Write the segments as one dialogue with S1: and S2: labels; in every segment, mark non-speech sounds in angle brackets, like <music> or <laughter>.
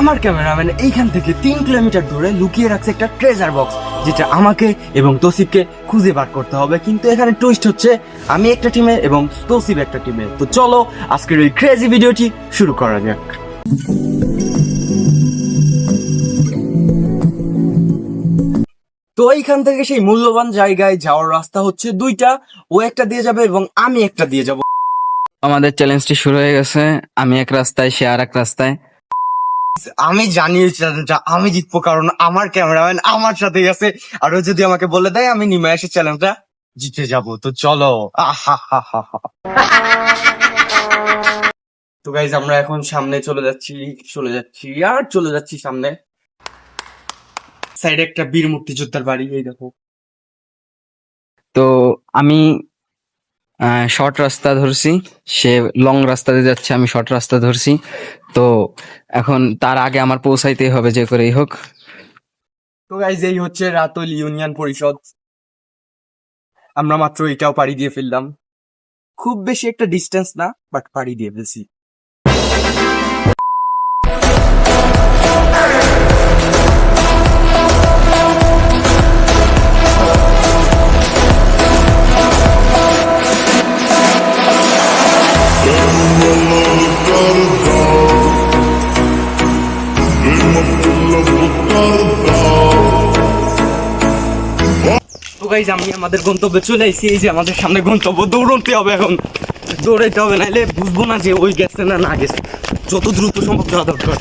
S1: আমার ক্যামেরাম্যান এইখান থেকে তিন কিলোমিটার দূরে লুকিয়ে রাখছে একটা ট্রেজার বক্স যেটা আমাকে এবং তসিফকে খুঁজে বার করতে হবে। কিন্তু এখানে টুইস্ট হচ্ছে, আমি একটা টিমে এবং তসিফ একটা টিমে তো চলো, আজকের ওই ক্রেজি ভিডিওটি শুরু করা যাক। তো এইখান থেকে সেই মূল্যবান জায়গায় যাওয়ার রাস্তা হচ্ছে দুইটা। ও একটা দিয়ে যাবে এবং আমি একটা দিয়ে যাব।
S2: আমাদের চ্যালেঞ্জটি শুরু হয়ে গেছে। আমি এক রাস্তায়, সে আর এক রাস্তায়।
S1: আমি জানি এই আমি জিতবো, কারণ আমার ক্যামেরাম্যান আমার সাথে আছে। আর যদি আমাকে বলে দেয়, আমি নিমে এসে চ্যালেঞ্জটা জিতে যাব। তো চলো। তো গাইজ আমরা এখন সামনে চলে যাচ্ছি চলে যাচ্ছি, আর চলে যাচ্ছি সামনে। সাইডে একটা বীর মুক্তিযোদ্ধার বাড়ি, এই দেখো।
S2: তো আমি শর্ট রাস্তা ধরছি। সে লং রাস্তা দিয়ে যাচ্ছে, আমি শর্ট রাস্তা ধরছি। তো এখন তার আগে আমার পৌঁছাইতে হবে, যে করেই হোক।
S1: তো গাইজ এই হচ্ছে রাতল ইউনিয়ন পরিষদ। আমরা মাত্র এটাও পাড়ি দিয়ে ফেললাম। খুব বেশি একটা ডিস্টেন্স না বাট পাড়ি দিয়ে ফেলছি। আমি আমাদের গন্তব্যে চলে আসি এই যে আমাদের সামনে গন্তব্য দৌড়তে হবে এখন। দৌড়াইতে হবে নাহলে বুঝব না যে ওই গেছে না না গেছে। যত দ্রুত সম্ভব যাওয়া দরকার।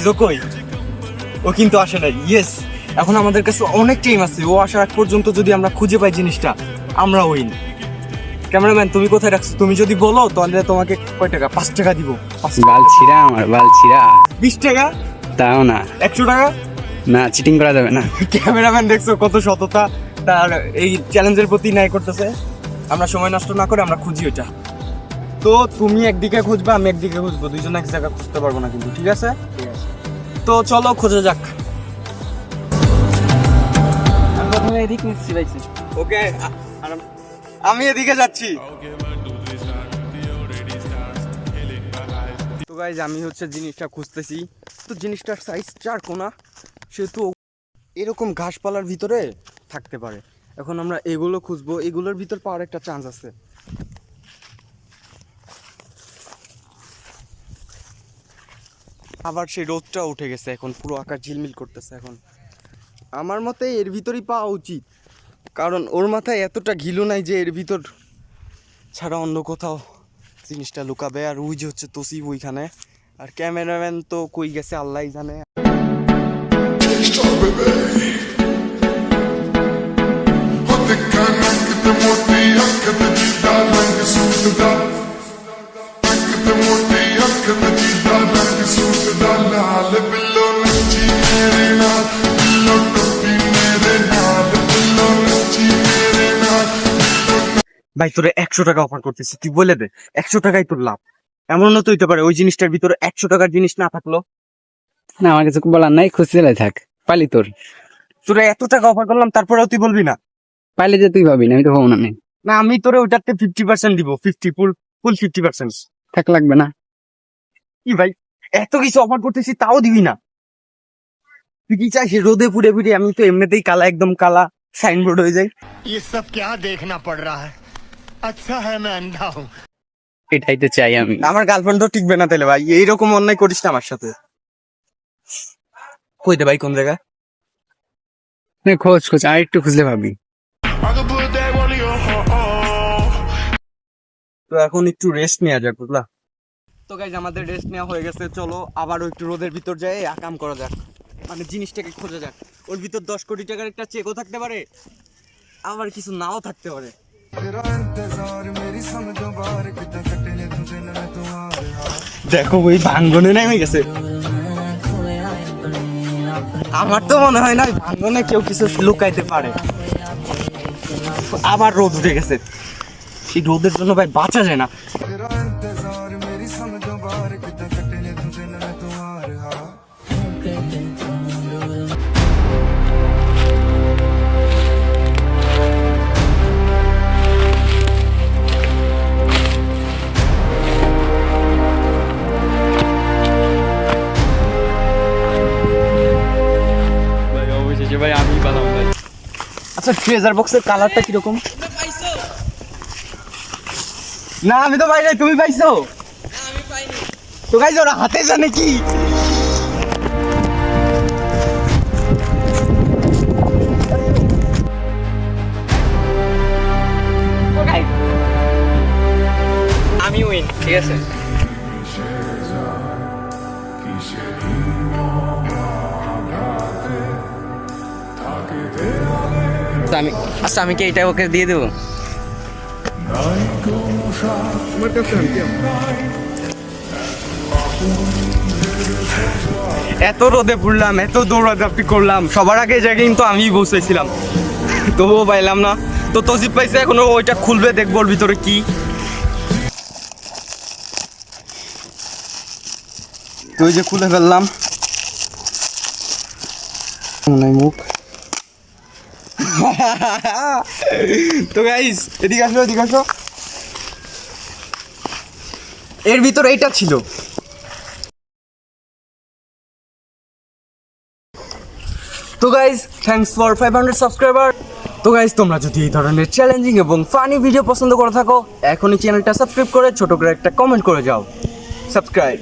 S1: গাইজ ও কই? ও কিন্তু আসে নাই। ইয়েস এখন আমাদের কাছে অনেক টাইম আছে। ও আসার আগ পর্যন্ত যদি আমরা খুঁজে পাই জিনিসটা আমরা উইন ক্যামেরাম্যান তুমি কোথায় রাখছো? তুমি যদি বলো তাহলে তোমাকে কয় টাকা? পাঁচ টাকা দিব।
S2: বাল ছিড়া আমার বাল ছিড়া।
S1: বিশ টাকা?
S2: তাও না।
S1: একশো টাকা?
S2: না চিটিং করা যাবে না।
S1: ক্যামেরাম্যান দেখছ কত সততা? তার এই চ্যালেঞ্জের প্রতি ন্যায় করতেছে। আমরা সময় নষ্ট না করে আমরা খুঁজি ওইটা। তো তুমি একদিকে খুঁজবা আমি একদিকে খুঁজবো। দুইজন এক জায়গা খুঁজতে পারব না কিন্তু ঠিক আছে? তো চলো খোঁজা যাক। ওকে আমি এদিকে যাচ্ছি। তো গাইজ আমি হচ্ছে জিনিসটা খুঁজতেছি। তো জিনিসটার সাইজ চার কোনা সেহেতু এরকম ঘাসপালার ভিতরে থাকতে পারে। এখন আমরা এগুলো খুঁজবো। এগুলোর ভিতর পাওয়ার একটা চান্স আছে। আবার সেই রোদটা উঠে গেছে এখন, পুরো আকাশ ঝিলমিল করতেছে এখন। আমার মতে এর ভিতরই পাওয়া উচিত। কারণ ওর মাথায় এতটা ঘিলু নাই যে এর ভিতর ছাড়া অন্য কোথাও জিনিসটা লুকাবে। আর ওই যে হচ্ছে তসিব ওইখানে। আর ক্যামেরাম্যান তো কই গেছে আল্লাহ জানে। ভাই তোরে একশো টাকা অফার করতেছি তুই বলে দে একশো টাকাই তোর লাভ এমনও তো হইতে পারে ওই জিনিসটার ভিতরে একশো টাকার জিনিস না থাকলো
S2: না আমার কিছু বলার নাই খুঁজতে লাই থাক পালি তোর
S1: তোরে এত টাকা অফার করলাম তারপরেও তুই বলবি না
S2: পাইলে যে তুই ভাবি না আমি তো ভাবো না নেই
S1: না আমি তোরে ওইটাতে ফিফটি পার্সেন্ট দিব fifty full full fifty percent
S2: থাক লাগবে না
S1: কি ভাই এত কিছু অফার করতেছি তাও দিবি না তুই কি চাইছিস রোদে পুড়ে পুড়ে আমি তো এমনিতেই কালা একদম কালা সাইনবোর্ড হয়ে যায়
S3: ये सब क्या देखना पड़ रहा है আচ্ছা হ্যাঁ ম্যান দাও
S2: এটাই তো চাই আমি।
S1: আমার গার্লফ্রেন্ড তো টিকবে না তাহলে ভাই এইরকম অন্যায় করিস না আমার সাথে। কই দে ভাই কোন
S2: জায়গা খোঁজ খোঁজ আর একটু খুঁজলে ভাবি
S1: তো এখন একটু রেস্ট নেওয়া যাক বুঝলা? তো গাইজ আমাদের রেস্ট নেওয়া হয়ে গেছে চলো আবারও একটু রোদের ভিতর যাই আকাম করা যাক। মানে জিনিসটাকে খোঁজা যাক। ওর ভিতর দশ কোটি টাকার একটা চেকও থাকতে পারে আবার কিছু নাও থাকতে পারে। দেখো, ওই ভাঙ্গনে নেমে গেছে। আমার তো মনে হয় না ভাঙ্গনে কেউ কিছু লুকাইতে পারে। আবার রোদ উঠে গেছে। এই রোদের জন্য ভাই বাঁচা যায় না।
S2: ভাই ভাই আমি পেলাম ভাই।
S1: আচ্ছা ট্রেজার বক্সের কালারটা কীরকম? না আমি তো পাই নাই তুমি পাইছো? তো গাইজ ওরা হাতে জানে কি?
S2: আমি উইন ঠিক আছে? আমি আচ্ছা আমি ওকে দিয়ে দেবো।
S1: এত রোদে পড়লাম এত দৌড়াদৌড়ি করলাম। সবার আগে জায়গায় কিন্তু আমি বসেছিলাম তবুও পাইলাম না। তো তজিব পাইছে এখনও ওইটা খুলবে, দেখব ওর ভিতরে কি। তো ওই যে খুলে ফেললাম। মুখ। <laughs> তো গাইস এদিকে আসো এদিকে আসো। এর ভিতর এইটা ছিল। তো guys thanks for five hundred subscriber তো গাইজ তোমরা যদি এই ধরনের চ্যালেঞ্জিং এবং ফানি ভিডিও পছন্দ করে থাকো, এখনই চ্যানেলটা সাবস্ক্রাইব করে ছোট করে একটা কমেন্ট করে যাও। সাবস্ক্রাইব